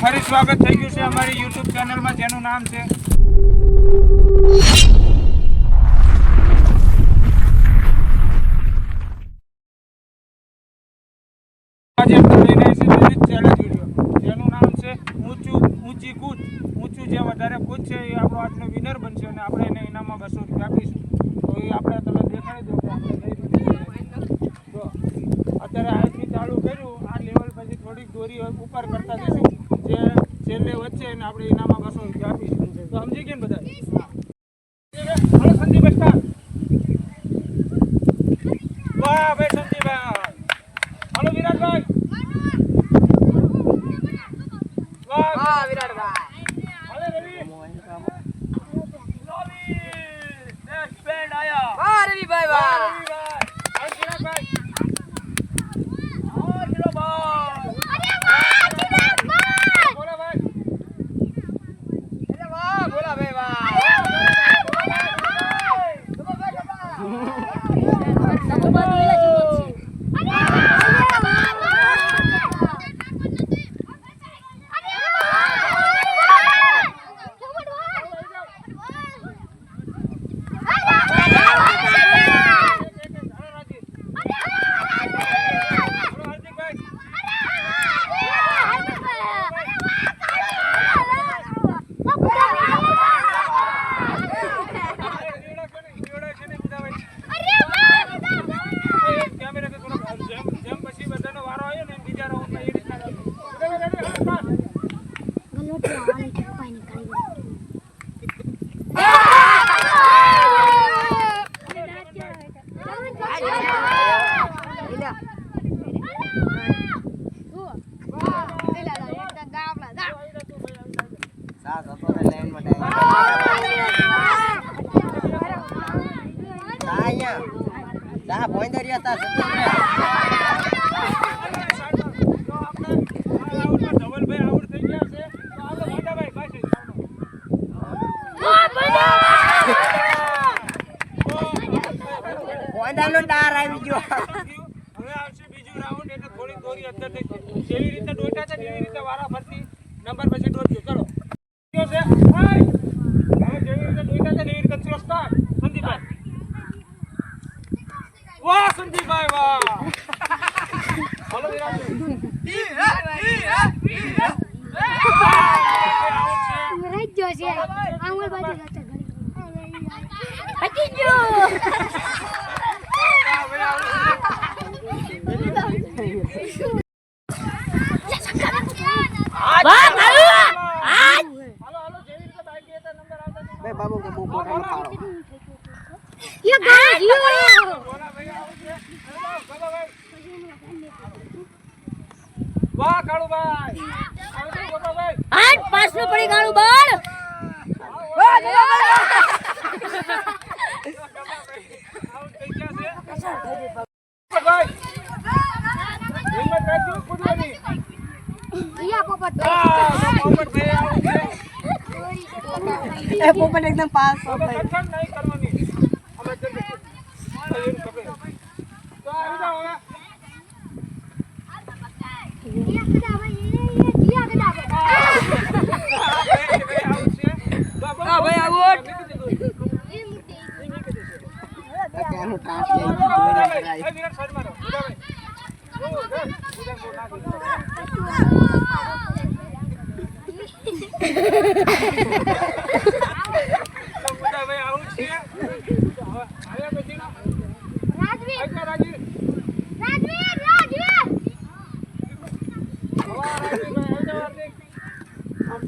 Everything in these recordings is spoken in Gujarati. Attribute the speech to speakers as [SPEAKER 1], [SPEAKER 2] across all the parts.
[SPEAKER 1] ફરી સ્વાગત થઈ ગયું છે અમારી યુટ્યુબ ચેનલમાં જેનું નામ છે જેનું નામ છે ઊંચું, ઊંચી કૂદ. ઊંચું જે વધારે કૂદ છે એ આપણો આજનો વિનર બનશે અને આપણે એને ઇનામમાં બસો રૂપિયા તો એ આપણે તમે દેખાડી દો કે અત્યારે આજથી ચાલુ કર્યું. આ લેવલ પછી થોડીક દોરી ઉપર કરતા જઈશું. વચ્ચે એને આપણે ઇનામમાં બસો આપીશું તો સમજી ગયા ને બધા? હાલો સંદીપ વાહ ભાઈ સંદીપભાઈ હાલો વિરાટભાઈ વાહ
[SPEAKER 2] હા વિરાટભાઈ
[SPEAKER 1] હાલે રવિ રવિ નેક્સ્ટ બેન્ડ આયા
[SPEAKER 2] વાહ રવિભાઈ વાહ
[SPEAKER 1] રવિભાઈ હાલો ચિરાગભાઈ હાલો ચિરાગભાઈ બોલો ભાઈ
[SPEAKER 2] અરે વાહ બોલા ભાઈ વાહ
[SPEAKER 1] હાલો રાજીવ હાલો હાર્દિકભાઈ હાલો જીવડા કોને જીવડા છે ને બધા ભાઈ એ કેમેરા કે થોડો જેમ જેમ પછી બધાનો વારો આવ્યો ને એમ બીજા રાઉન્ડમાં એ રીતના રાખો. બધા બધા રેડી? હાલો, સ્ટાર્ટ.
[SPEAKER 2] સાત હતો ને લાઈનમાં ટાઈમ તા અહીંયા તા ભોંદરિયા તા સત્યન્દ્ર
[SPEAKER 1] તો આપણે આ રાઉન્ડમાં ધવલભાઈ આઉટ થઈ ગયા છે તો આપણે મોટાભાઈ પાછી
[SPEAKER 2] ભોંડાનો ડાર આવી ગયો
[SPEAKER 1] હવે આવશે બીજું રાઉન્ડ એટલે થોડી દોરી અંદર થઈ કેવી રીતે દોડ્યા છે એવી રીતે વારા ફરતી નંબર પછી દોરજો ચલો કયો છે હાય! હવે જેવી રીતે દોડ્યા છે ને એવી રીતે ચલો સ્ટાર્ટ સંદીપભાઈ હતા નંબર આવતા જશે.
[SPEAKER 2] બે બાબુ કે બહુ પોતાનો ખાડો
[SPEAKER 1] બોલા ભાઈ આવું છે હાલો, બોલો ભાઈ વાહ કાળુભાઈ. આવજો ગોપાભાઈ
[SPEAKER 3] પાછલું પડી ગાળું બળ
[SPEAKER 2] પોપટ એકદમ પાસ.
[SPEAKER 1] નહીં કરવાની. હવે જલ્દી એમ પકડે. તો આવી જાઓ હવે ભાઈ આવું છે હા ભાઈ આવું
[SPEAKER 2] ત્યાંનું ટાંકી આવી ગયું.
[SPEAKER 1] એ વિરાટ સાઈડ મારો ઉધા ભાઈ ઓ ઉધા ઉધા કો ના દીધો તો ઉધા ભાઈ આવું છે તો હવે આવ્યા પછી ના આજા રાજી હવા રાજી ભાઈ આવજો હાર્દિક
[SPEAKER 2] આમ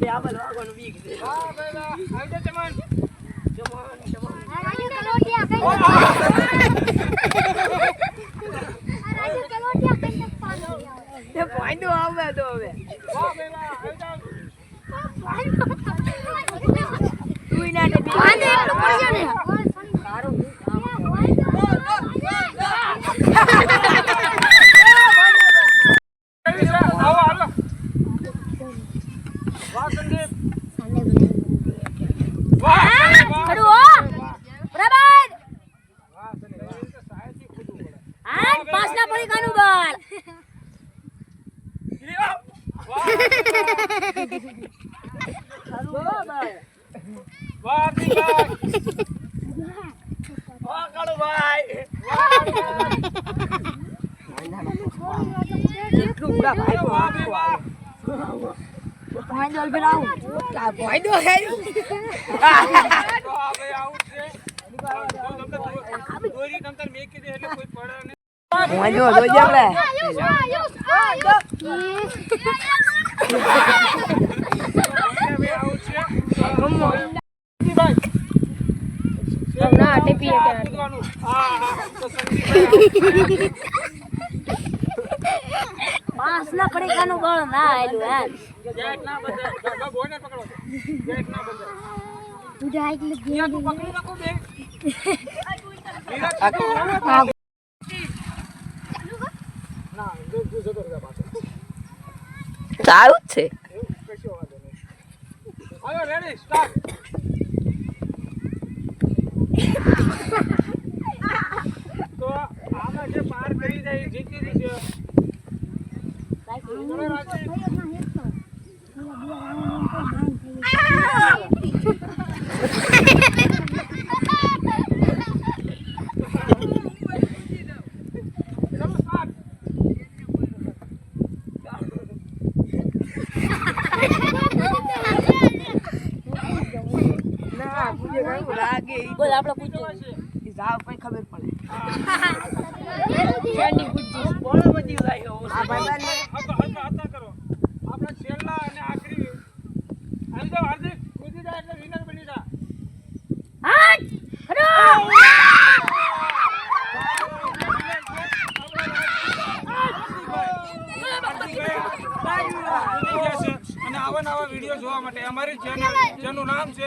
[SPEAKER 2] બે આબલ વાગવાનું બીક છે.
[SPEAKER 1] હા ભાઈ
[SPEAKER 2] એ આવે તો હવે.
[SPEAKER 1] વાહ ભાઈ વાહ આવજો
[SPEAKER 2] તું ના. ને બી
[SPEAKER 1] કેવી છે આવો હાલો વાહ સંદીપ વાહ સંદીપ, વાહ.
[SPEAKER 3] ખડું હો બરાબર
[SPEAKER 1] વાહ સંદીપ. એવી રીતે સાહેબથી કૂદવું પડે.
[SPEAKER 3] આ પાછલા પડી ગાળું બળ
[SPEAKER 1] વાહ વાહ હાર્દિકભાઈ વાહ કાળુભાઈ વાહ કાળુભાઈ.
[SPEAKER 2] એટલું પૂરા ભાઈ
[SPEAKER 1] વાહ બી વાહ.
[SPEAKER 3] પોઈન્ટ પર આવું
[SPEAKER 2] ભાઈ દો હેરું
[SPEAKER 1] તો આ ભાઈ આવું છે જો તમને દો- દોરી તમતાર મેકી દે એટલે કોઈ પડે નહીં
[SPEAKER 2] હું જો જોજે આપણે
[SPEAKER 3] ના, એક યાર. પાંચ ના પડીકાનું બળ ના આયલું યાર
[SPEAKER 2] સારું જ છે
[SPEAKER 1] તો આમાં જે પાર કરી જાય જીતી જ છે ચલો રાજી. ચલો start.
[SPEAKER 2] ના લાગે
[SPEAKER 3] બોલ આપણે પૂછ્યું
[SPEAKER 2] જાવ પછી ખબર પડે
[SPEAKER 3] શેરડી પૂછ્યું
[SPEAKER 2] બોલો બધી લાગ્યો આ ભાઈ
[SPEAKER 1] હસા, હસા, હસા કરો. આપણા છેલ્લા અને આખરી આવી જાઓ હાર્દિક કૂદી જાય એટલે winner બની જા.
[SPEAKER 3] હાટ અરે
[SPEAKER 1] બની ગયા છે. અને આવા નવા વીડિયો જોવા માટે અમારી ચેનલ જેનું નામ છે